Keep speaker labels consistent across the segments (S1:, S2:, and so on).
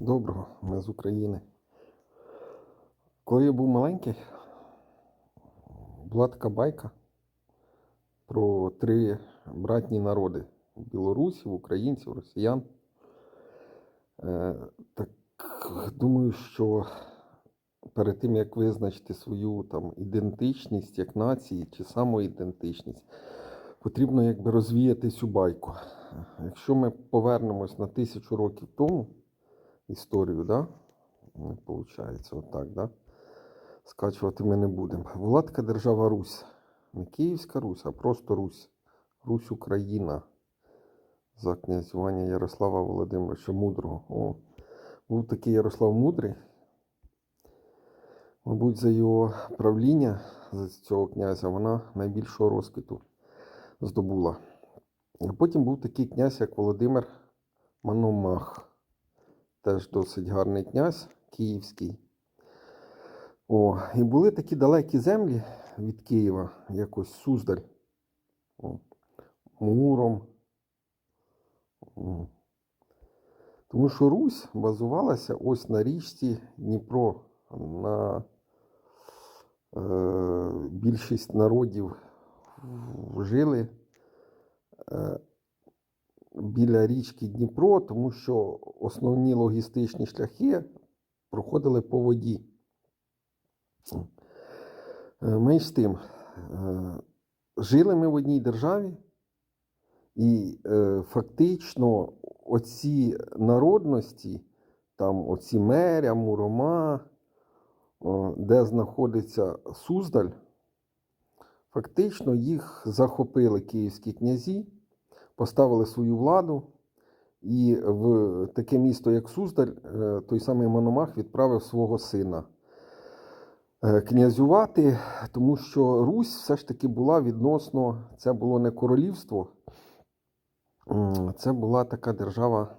S1: Доброго, ми з України. Коли я був маленький, була така байка про три братні народи: білорусів, українців, росіян. Е, так думаю, що перед тим, як визначити свою там ідентичність як нації чи самоідентичність, потрібно якби розвіяти цю байку. Якщо ми повернемось на тисячу років тому, історію, да? Виходить, отак, да? Скачувати ми не будемо. Була така держава Русь. Не Київська Русь, а просто Русь. Русь Україна. За князювання Ярослава Володимировича Мудрого. О, був такий Ярослав Мудрий. Мабуть, за його правління, за цього князя, вона найбільшого розквіту здобула. А потім був такий князь, як Володимир Мономах теж досить гарний князь київський. О, і були такі далекі землі від Києва, якось Суздаль, О, Муром. О. Тому що Русь базувалася ось на річці Дніпро. На е, більшість народів жили. Е, біля річки Дніпро, тому що основні логістичні шляхи проходили по воді. Е, Менш з тим, е, жили ми в одній державі, і е, фактично оці народності, там оці меря, мурома, де знаходиться Суздаль, фактично їх захопили київські князі поставили свою владу, і в таке місто, як Суздаль, е, той самий Мономах відправив свого сина е, князювати, тому що Русь все ж таки була відносно, це було не королівство, це була така держава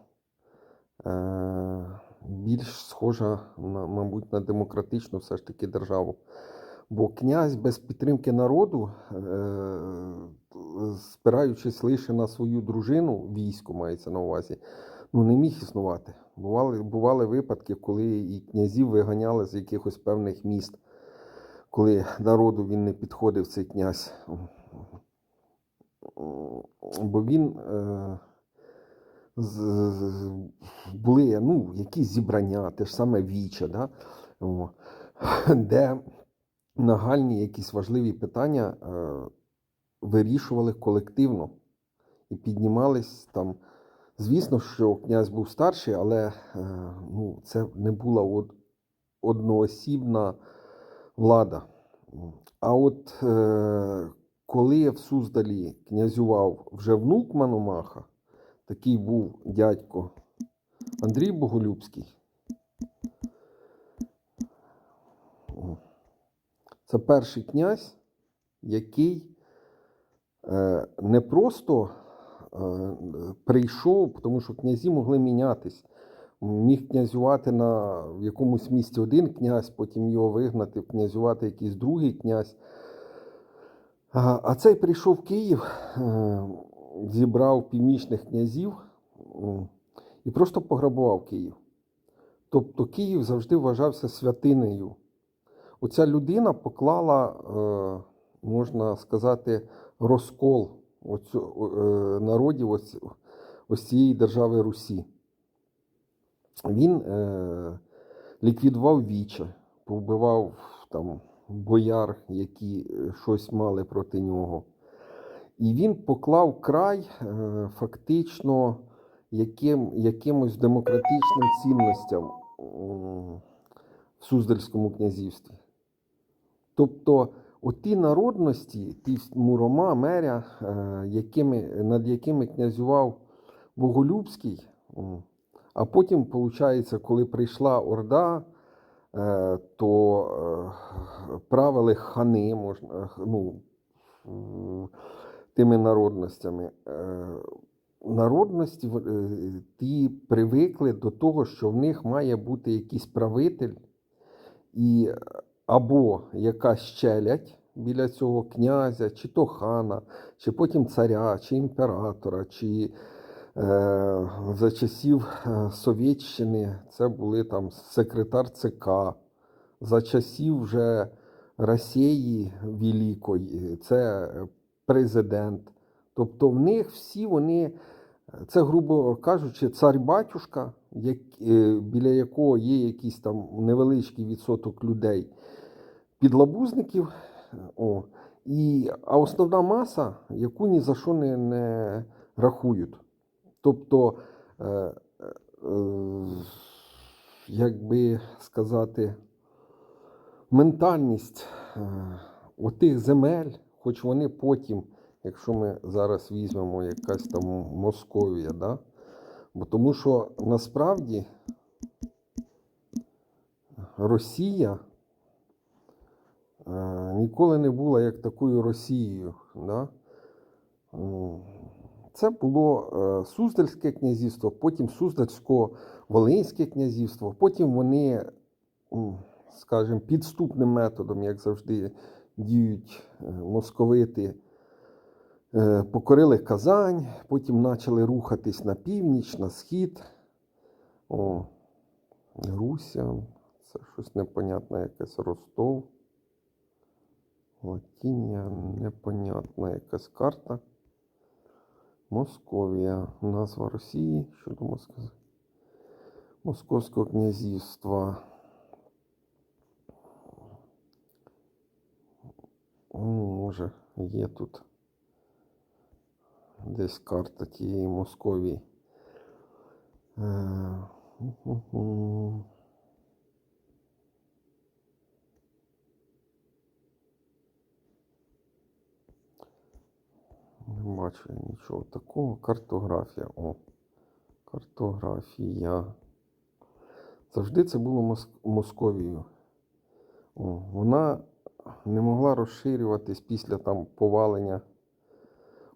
S1: е, більш схожа, мабуть, на демократичну все ж таки державу. Бо князь без підтримки народу, е, спираючись лише на свою дружину, військо мається на увазі, ну не міг існувати. Бували, бували випадки, коли і князів виганяли з якихось певних міст, коли народу він не підходив, цей князь. Бо він е, були ну, якісь зібрання, те ж саме Віча, да? Де нагальні якісь важливі питання е, вирішували колективно і піднімались там. Звісно, що князь був старший, але е, ну, це не була од, одноосібна влада. А от е, коли в Суздалі князював вже внук Мономаха, такий був дядько Андрій Боголюбський. Це перший князь, який е, не просто е, прийшов, тому що князі могли мінятись. Міг князювати на в якомусь місті один князь, потім його вигнати, князювати якийсь другий князь. А, а цей прийшов в Київ, е, зібрав північних князів і просто пограбував Київ. Тобто Київ завжди вважався святинею. Оця людина поклала, е, можна сказати, розкол оцю, е, народів ось, ось цієї держави Русі. Він е, ліквідував віче, повбивав там бояр, які е, щось мали проти нього. І він поклав край е, фактично яким, якимось демократичним цінностям в Суздальському князівстві. Тобто, оті народності, ті мурома, меря, е, якими, над якими князював Боголюбський, а потім, виходить, коли прийшла Орда, е, то е, правили хани, можна, ну, тими народностями. Народності ті привикли до того, що в них має бути якийсь правитель, і або якась челядь біля цього князя, чи то хана, чи потім царя, чи імператора, чи Е, За часів е, Совєтщини це були там секретар ЦК, за часів вже Росії Великої, це президент. Тобто в них всі вони, це, грубо кажучи, цар-батюшка, як, е, біля якого є якийсь там невеличкий відсоток людей, підлабузників. О, і, а основна маса, яку ні за що не, не рахують. Тобто, е, е, як би сказати, ментальність е, отих земель, хоч вони потім, якщо ми зараз візьмемо якась там Московія, да? бо тому що насправді Росія ніколи не була як такою Росією. Да? Це було е, Суздальське князівство, потім Суздальсько-Волинське князівство, потім вони, скажімо, підступним методом, як завжди діють е, московити, е, покорили Казань, потім почали рухатись на північ, на схід. О, Руся, це щось непонятне, якесь Ростов. Латінія, непонятна якась карта. Московія, назва Росії, що думаю сказати. Московського князівства. Може, є тут десь карта тієї Московії. Е. Не бачу я нічого такого. Картографія. О. Картографія. Завжди це було Мос- Московією. О, вона не могла розширюватись після там повалення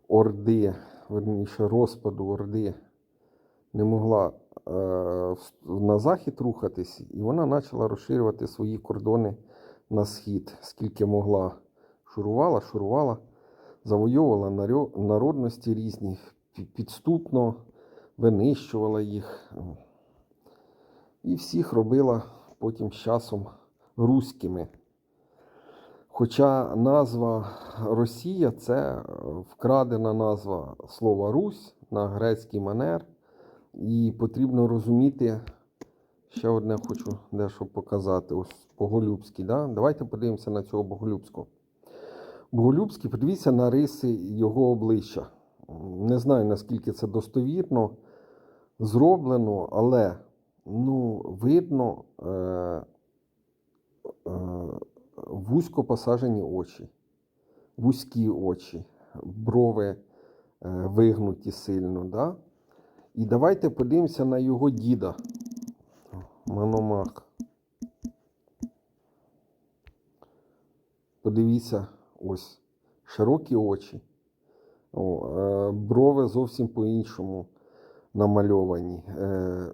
S1: Орди, верніше розпаду Орди. Не могла е, на захід рухатись, і вона почала розширювати свої кордони на схід, скільки могла. Шурувала, шурувала завойовувала народності різні, підступно винищувала їх. І всіх робила потім з часом руськими. Хоча назва Росія це е, вкрадена назва слова Русь на грецький манер. І потрібно розуміти, ще одне хочу дещо показати. Ось Боголюбський. Да? Давайте подивимося на цього Боголюбського. Боголюбський, подивіться на риси його обличчя. Не знаю, наскільки це достовірно зроблено, але ну, видно е, е, вузько посажені очі, вузькі очі, брови е, вигнуті сильно. Да? І давайте подивимося на його діда. Мономах. Подивіться, ось широкі очі. О, е, брови зовсім по-іншому намальовані. Е,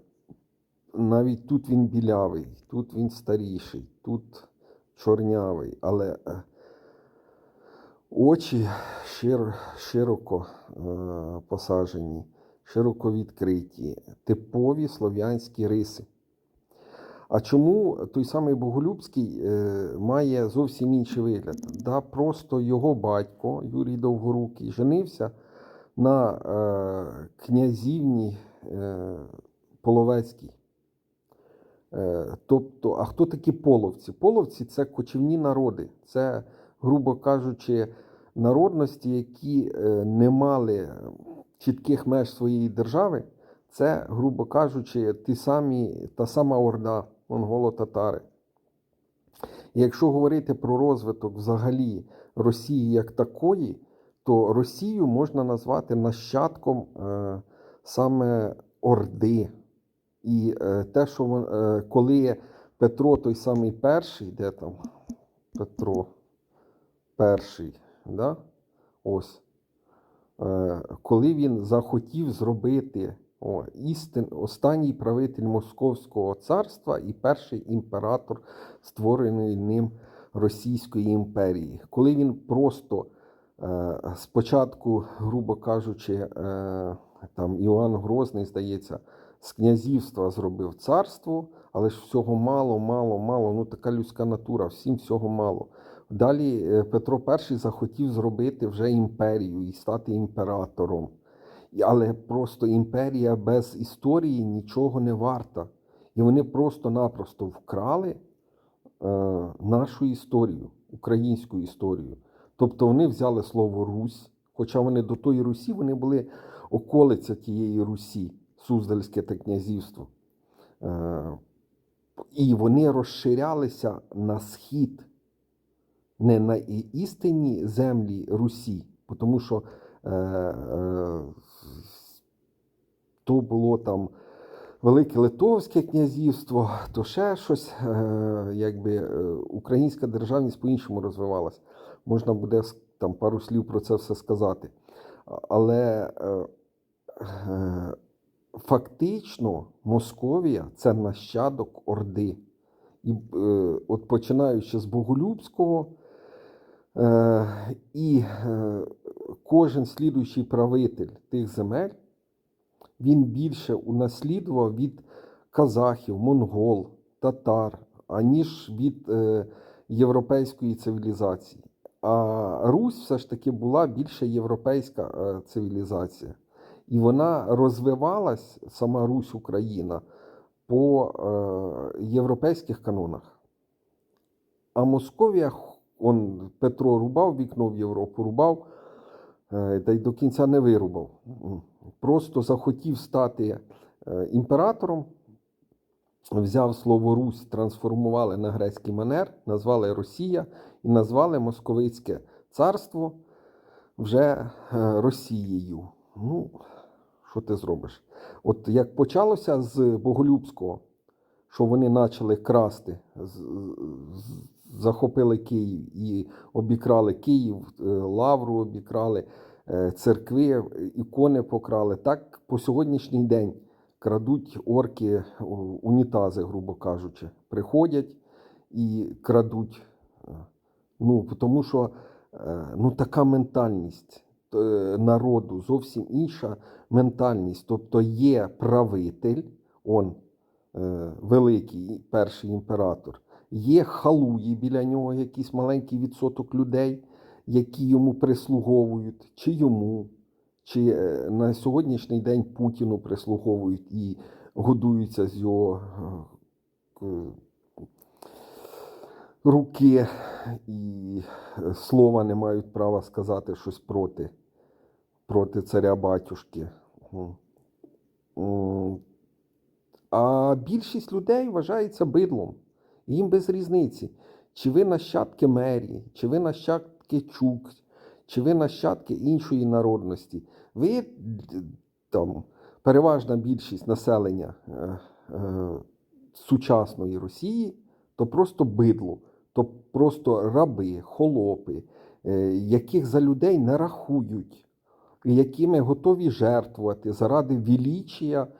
S1: навіть тут він білявий, тут він старіший, тут чорнявий, але е, очі шир, широко посаджені, широко відкриті, типові слов'янські риси. А чому той самий Боголюбський е, має зовсім інший вигляд? Да, просто його батько Юрій Довгорукий женився на е, князівні е, Половецькій. Тобто, а хто такі половці? Половці це кочівні народи, це, грубо кажучи, народності, які не мали чітких меж своєї держави. Це, грубо кажучи, ті самі, та сама Орда, монголо-татари. Якщо говорити про розвиток взагалі Росії як такої, то Росію можна назвати нащадком е, саме Орди. І е, те, що е, коли Петро той самий перший, де там Петро перший, да? ось, е, коли він захотів зробити о, істин, останній правитель Московського царства і перший імператор створеної ним Російської імперії, коли він просто е, спочатку, грубо кажучи, е, там Іоанн Грозний, здається, з князівства зробив царство, але ж всього мало, мало, мало. Ну така людська натура, всім всього мало. Далі е, Петро І захотів зробити вже імперію і стати імператором. Але просто імперія без історії нічого не варта. І вони просто-напросто вкрали е, нашу історію, українську історію. Тобто вони взяли слово Русь, хоча вони до тої Русі вони були околиця тієї Русі, Суздальське та князівство. Е, і вони розширялися на схід, не на істинні землі Русі, тому що то було там Велике Литовське князівство, то ще щось, е, якби е, українська державність по-іншому розвивалась. Можна буде там пару слів про це все сказати. Але е, е, фактично Московія це нащадок Орди. І е, от починаючи з Боголюбського, е, і е, кожен слідуючий правитель тих земель, він більше унаслідував від казахів, монгол, татар, аніж від е, європейської цивілізації. А Русь все ж таки була більше європейська е, цивілізація. І вона розвивалась, сама Русь Україна, по е, європейських канонах. А Московія, он Петро рубав вікно в Європу, рубав, та й до кінця не вирубав. Просто захотів стати е, імператором, взяв слово Русь, трансформували на грецький манер, назвали Росія і назвали Московицьке царство вже е, Росією. Ну, що ти зробиш? От як почалося з Боголюбського, що вони почали красти, захопили Київ і обікрали Київ, е, Лавру обікрали, е, церкви, ікони покрали. Так по сьогоднішній день крадуть орки унітази, грубо кажучи. Приходять і крадуть. Ну, тому що е, ну, така ментальність народу зовсім інша ментальність. Тобто є правитель, он великий перший імператор, є халуї біля нього, якийсь маленький відсоток людей, які йому прислуговують, чи йому, чи е, на сьогоднішній день Путіну прислуговують і годуються з його е, руки і е, слова не мають права сказати щось проти, проти царя батюшки. А більшість людей вважається бидлом. Їм без різниці, чи ви нащадки мерії, чи ви нащадки чук, чи ви нащадки іншої народності. Ви там переважна більшість населення е, е, сучасної Росії, то просто бидло, то просто раби, холопи, е, яких за людей не рахують, якими готові жертвувати заради величія е, е,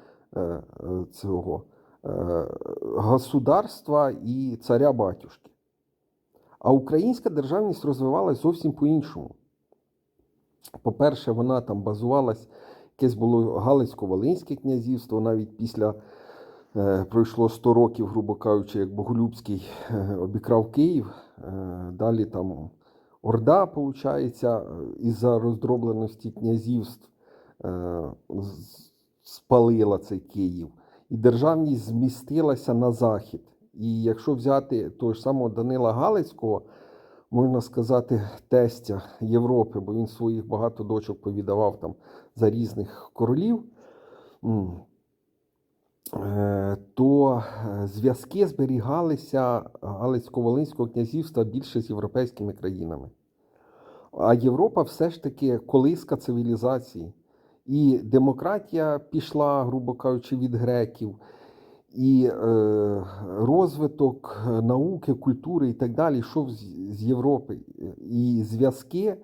S1: цього е, государства і царя батюшки. А українська державність розвивалась зовсім по-іншому. По-перше, вона там базувалась, якесь було Галицько-Волинське князівство, навіть після е, пройшло 100 років, грубо кажучи, як Боголюбський е, обікрав Київ. Е, далі там Орда, виходить, із-за роздробленості князівств е, з- спалила цей Київ. І державність змістилася на захід. І якщо взяти того ж самого Данила Галицького, можна сказати, тестя Європи, бо він своїх багато дочок повідавав там за різних королів, е, то е, зв'язки зберігалися Галицько-Волинського князівства більше з європейськими країнами. А Європа все ж таки колиска цивілізації. І демократія пішла, грубо кажучи, від греків, і е, розвиток науки, культури і так далі йшов з, з Європи. І зв'язки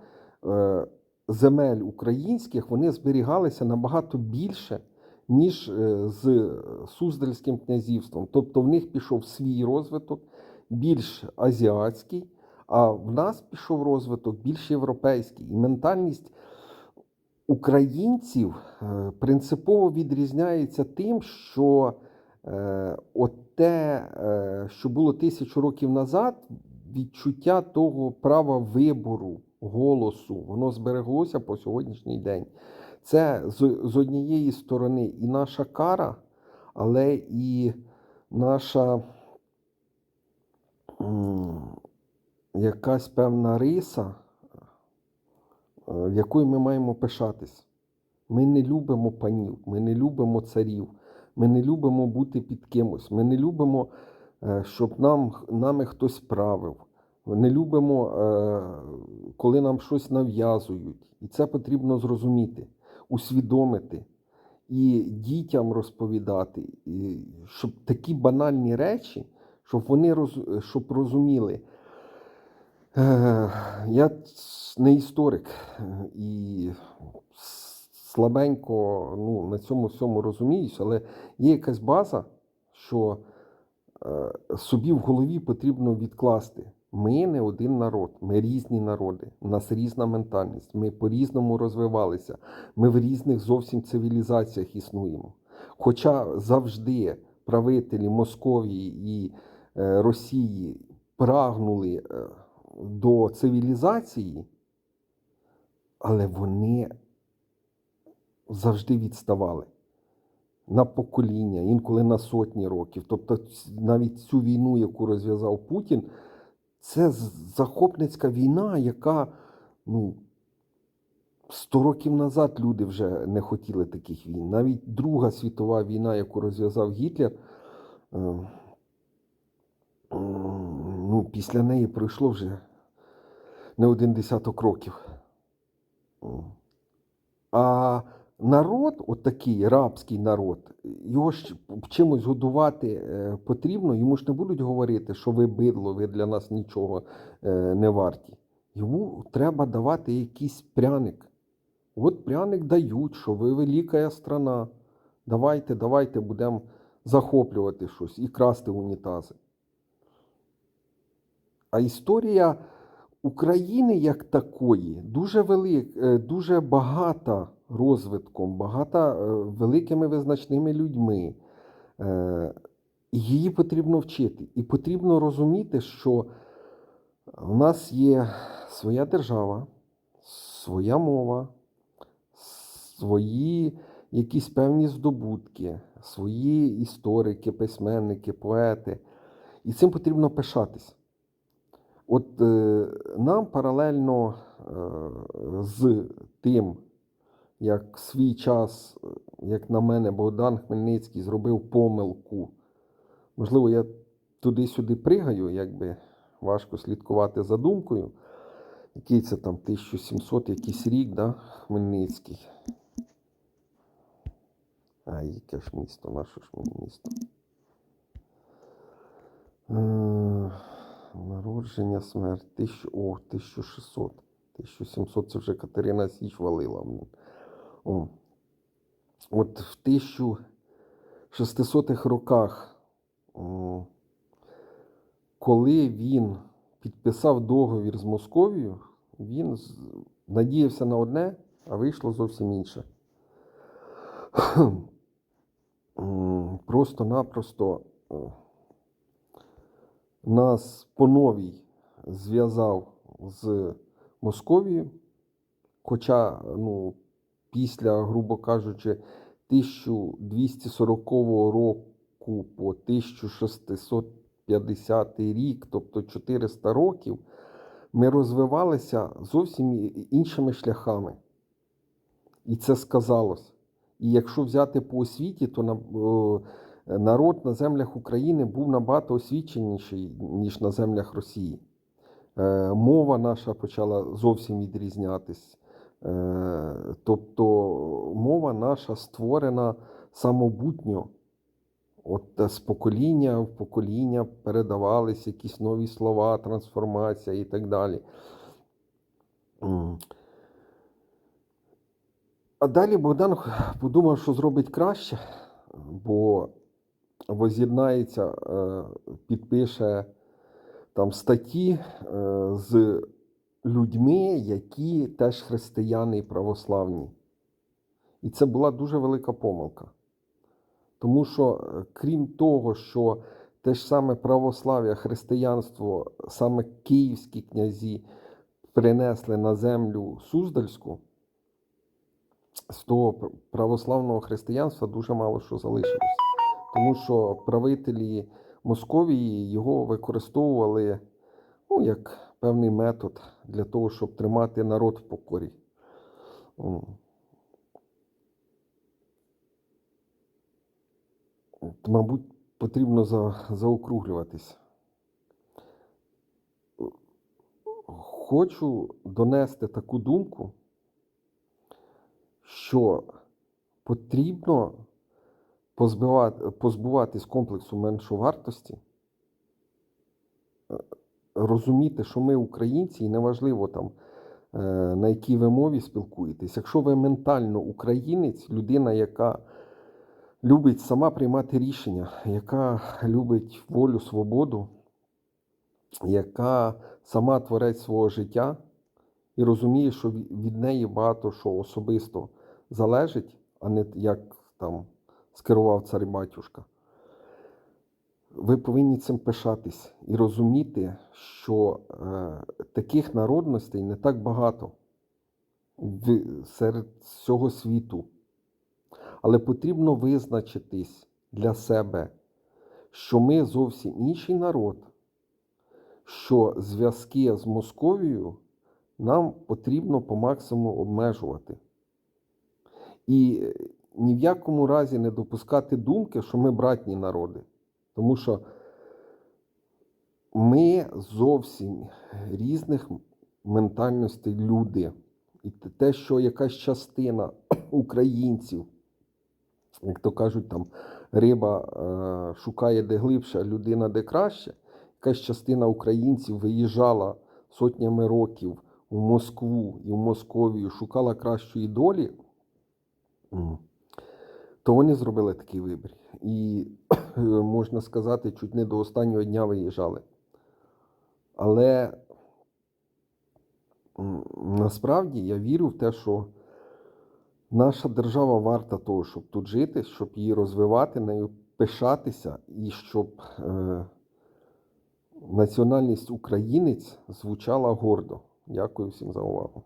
S1: е, земель українських вони зберігалися набагато більше, ніж е, з Суздальським князівством. Тобто в них пішов свій розвиток, більш азіатський, а в нас пішов розвиток більш європейський. І ментальність українців е, принципово відрізняється тим, що е, от те, е, що було тисячу років назад, відчуття того права вибору, голосу, воно збереглося по сьогоднішній день. Це з, однієї сторони і наша кара, але і наша якась певна риса, якою ми маємо пишатись. Ми не любимо панів, ми не любимо царів, ми не любимо бути під кимось, ми не любимо, е, щоб нам, нами хтось правив. Ми не любимо, е, коли нам щось нав'язують. І це потрібно зрозуміти, усвідомити і дітям розповідати, щоб такі банальні речі, щоб вони роз, щоб розуміли. Е, Я не історик е, і слабенько ну, на цьому всьому розуміюсь, але є якась база, що е, собі в голові потрібно відкласти. Ми не один народ, ми різні народи, у нас різна ментальність, ми по-різному розвивалися, ми в різних зовсім цивілізаціях існуємо. Хоча завжди правителі Московії і Росії прагнули до цивілізації, але вони завжди відставали на покоління, інколи на сотні років. Тобто, навіть цю війну, яку розв'язав Путін, це захопницька війна, яка ну, 100 років назад люди вже не хотіли таких війн. Навіть Друга світова війна, яку розв'язав Гітлер, е, після неї пройшло вже не один десяток років. А народ, от такий рабський народ, його ж чимось годувати е, потрібно, йому ж не будуть говорити, що ви бидло, ви для нас нічого е, не варті. Йому треба давати якийсь пряник. От пряник дають, що ви велика страна. Давайте, давайте будемо захоплювати щось і красти унітази. А історія України як такої дуже велика, дуже багата розвитком, багата е, великими визначними людьми. Е, Її потрібно вчити. І потрібно розуміти, що в нас є своя держава, своя мова, свої якісь певні здобутки, свої історики, письменники, поети. І цим потрібно пишатись. От е, нам паралельно е, з тим, як свій час, е, як на мене, Богдан Хмельницький зробив помилку. Можливо, я туди-сюди пригаю, якби важко слідкувати за думкою. Який це там 1700 якийсь рік, да? Хмельницький. А, яке ж місто, наше ж місто. Народження, смерть. Тисячу, о, 1600. 1700 це вже Катерина Січ валила. О. От в 1600-х роках, коли він підписав договір з Московією, він надіявся на одне, а вийшло зовсім інше. Просто-напросто нас по новій зв'язав з Московією, хоча ну, після, грубо кажучи, 1240 року по 1650 рік, тобто 400 років, ми розвивалися зовсім іншими шляхами. І це сказалось. І якщо взяти по освіті, то на, о, народ на землях України був набагато освіченіший, ніж на землях Росії. Е, мова наша почала зовсім відрізнятись. Е, тобто мова наша створена самобутньо. От е, з покоління в покоління передавались якісь нові слова, трансформація і так далі. А далі Богдан подумав, що зробить краще, бо воз'єднається, е, підпише там статті е, з людьми, які теж християни і православні. І це була дуже велика помилка. Тому що, е, крім того, що те ж саме православ'я, християнство, саме київські князі принесли на землю Суздальську, з того православного християнства дуже мало що залишилось. Тому що правителі Московії його використовували ну, як певний метод для того, щоб тримати народ в покорі. Мабуть, потрібно за, заокруглюватись. Хочу донести таку думку, що потрібно позбуватись комплексу меншовартості, е, розуміти, що ми українці, і неважливо там, е, на якій ви мові спілкуєтесь. Якщо ви ментально українець, людина, яка любить сама приймати рішення, яка любить волю, свободу, яка сама творець свого життя і розуміє, що від неї багато що особисто залежить, а не як там скерував цар батюшка. Ви повинні цим пишатись і розуміти, що е, таких народностей не так багато в, серед всього світу. Але потрібно визначитись для себе, що ми зовсім інший народ, що зв'язки з Московією нам потрібно по максимуму обмежувати. І ні в якому разі не допускати думки, що ми братні народи. Тому що ми зовсім різних ментальностей люди. І те- що якась частина українців, як то кажуть, там риба е, шукає де глибше, а людина де краще, якась частина українців виїжджала сотнями років в Москву і в Московію, шукала кращої долі, то вони зробили такий вибір. І можна сказати, чуть не до останнього дня виїжджали. Але насправді я вірю в те, що наша держава варта того, щоб тут жити, щоб її розвивати, нею пишатися, і щоб е, національність українець звучала гордо. Дякую всім за увагу.